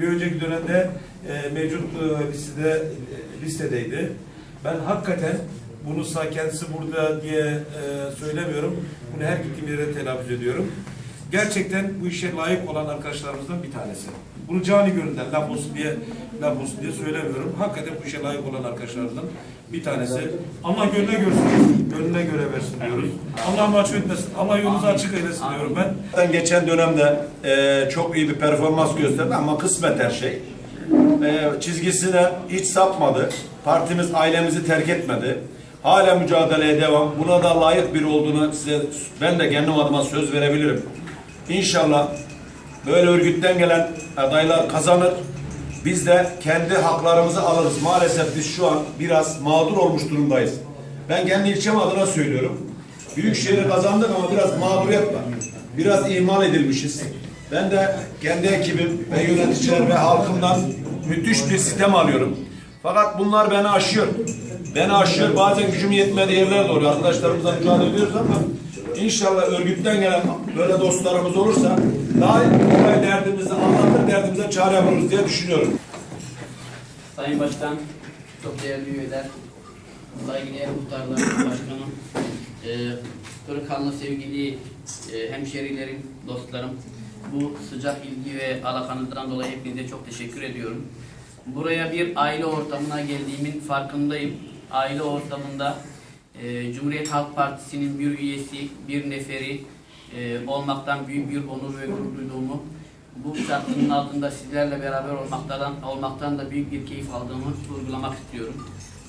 bir önceki dönemde e, mevcut e, listede e, listedeydi. Ben hakikaten bunu kendisi burada diye e, söylemiyorum. Bunu her gittiğim yere telaffuz ediyorum. Gerçekten bu işe layık olan arkadaşlarımızdan bir tanesi. Bunu cani gönülden laf olsun diye laf olsun diye söylemiyorum. Hakikaten bu işe layık olan arkadaşlarımızdan bir tanesi. Allah gönlüne görsün, gönlüne göre versin diyoruz. Allah mahcup etmesin, Allah yolunuzu açık eylesin diyorum ben. Geçen dönemde e, çok iyi bir performans gösterdi ama kısmet her şey. E, çizgisine hiç sapmadı. Partimiz ailemizi terk etmedi. Hala mücadeleye devam. Buna da layık bir olduğunu size ben de kendim adıma söz verebilirim. İnşallah böyle örgütten gelen adaylar kazanır. Biz de kendi haklarımızı alırız. Maalesef biz şu an biraz mağdur olmuş durumdayız. Ben kendi ilçem adına söylüyorum. Büyükşehir'i kazandık ama biraz mağduriyet var. Biraz ihmal edilmişiz. Ben de kendi ekibim ve yöneticiler ve halkımdan müthiş bir sistem alıyorum. Fakat bunlar beni aşıyor. Beni aşıyor. Bazen gücüm yetmediği yerlere doğru arkadaşlarımızla mücadele ediyoruz ama inşallah örgütten gelen böyle dostlarımız olursa daha kolay derdimizi anlatır, derdimize çare buluruz diye düşünüyorum. Sayın Başkan, çok değerli üyeler, saygıdeğer muhtarlar, başkanım, e, Kırıkhanlı sevgili e, hemşerilerim, dostlarım, bu sıcak ilgi ve alakanızdan dolayı hepinize çok teşekkür ediyorum. Buraya bir aile ortamına geldiğimin farkındayım. Aile ortamında e, Cumhuriyet Halk Partisi'nin bir üyesi, bir neferi e, olmaktan büyük bir onur ve gurur duyduğumu bu şartının altında sizlerle beraber olmaktan, olmaktan da büyük bir keyif aldığımı vurgulamak istiyorum.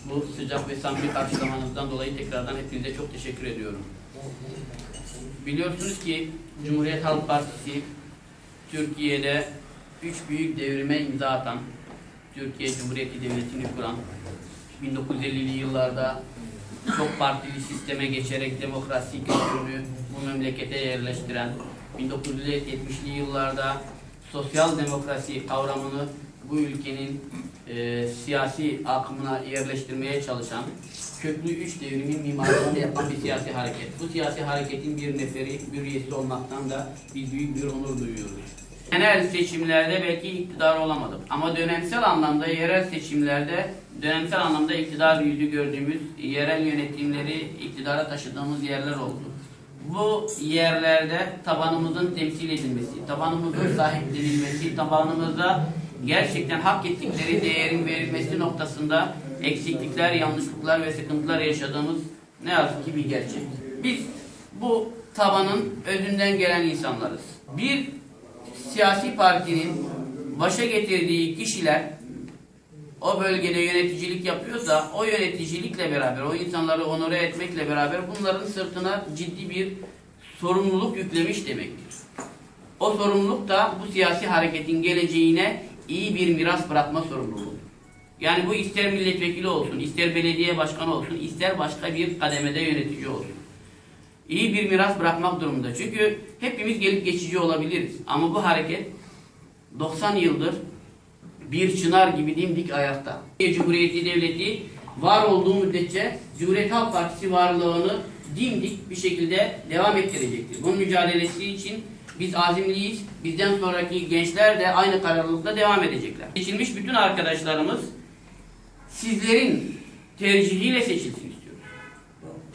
Bu sıcak ve samimi karşılamanızdan dolayı tekrardan hepinize çok teşekkür ediyorum. Biliyorsunuz ki Cumhuriyet Halk Partisi Türkiye'de üç büyük devrime imza atan, Türkiye Cumhuriyeti Devleti'ni kuran, 1950'li yıllarda çok partili sisteme geçerek demokrasi kültürünü bu memlekete yerleştiren, 1970'li yıllarda sosyal demokrasi kavramını bu ülkenin e, siyasi akımına yerleştirmeye çalışan, köklü üç devrimin mimarlığını yapan bir siyasi hareket. Bu siyasi hareketin bir neferi, bir üyesi olmaktan da biz büyük bir onur duyuyoruz. Genel seçimlerde belki iktidar olamadık ama dönemsel anlamda yerel seçimlerde dönemsel anlamda iktidar yüzü gördüğümüz yerel yönetimleri iktidara taşıdığımız yerler oldu. Bu yerlerde tabanımızın temsil edilmesi, tabanımızın sahiplenilmesi, tabanımıza gerçekten hak ettikleri değerin verilmesi noktasında eksiklikler, yanlışlıklar ve sıkıntılar yaşadığımız ne yazık ki bir gerçek. Biz bu tabanın özünden gelen insanlarız. Bir siyasi partinin başa getirdiği kişiler o bölgede yöneticilik yapıyorsa o yöneticilikle beraber, o insanları onore etmekle beraber bunların sırtına ciddi bir sorumluluk yüklemiş demektir. O sorumluluk da bu siyasi hareketin geleceğine iyi bir miras bırakma sorumluluğu. Yani bu ister milletvekili olsun, ister belediye başkanı olsun, ister başka bir kademede yönetici olsun. İyi bir miras bırakmak durumunda. Çünkü hepimiz gelip geçici olabiliriz. Ama bu hareket 90 yıldır bir çınar gibi dimdik ayakta. Cumhuriyeti Devleti var olduğu müddetçe Cumhuriyet Halk Partisi varlığını dimdik bir şekilde devam ettirecektir. Bunun mücadelesi için biz azimliyiz. Bizden sonraki gençler de aynı kararlılıkla devam edecekler. Seçilmiş bütün arkadaşlarımız sizlerin tercihiyle seçilsin.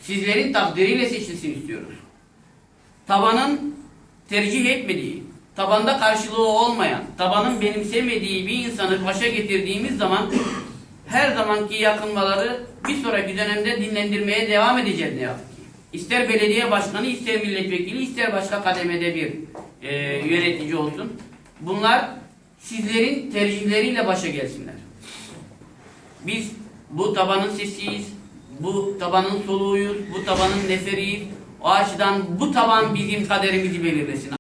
Sizlerin takdiriyle seçilsin istiyoruz. Tabanın tercih etmediği, tabanda karşılığı olmayan, tabanın benimsemediği bir insanı başa getirdiğimiz zaman her zamanki yakınmaları bir sonraki dönemde dinlendirmeye devam edeceğiz ne yazık ki. İster belediye başkanı, ister milletvekili, ister başka kademede bir e, yönetici olsun. Bunlar sizlerin tercihleriyle başa gelsinler. Biz bu tabanın sesiyiz, bu tabanın soluğuyuz, bu tabanın neferiyiz. O açıdan bu taban bizim kaderimizi belirlesin.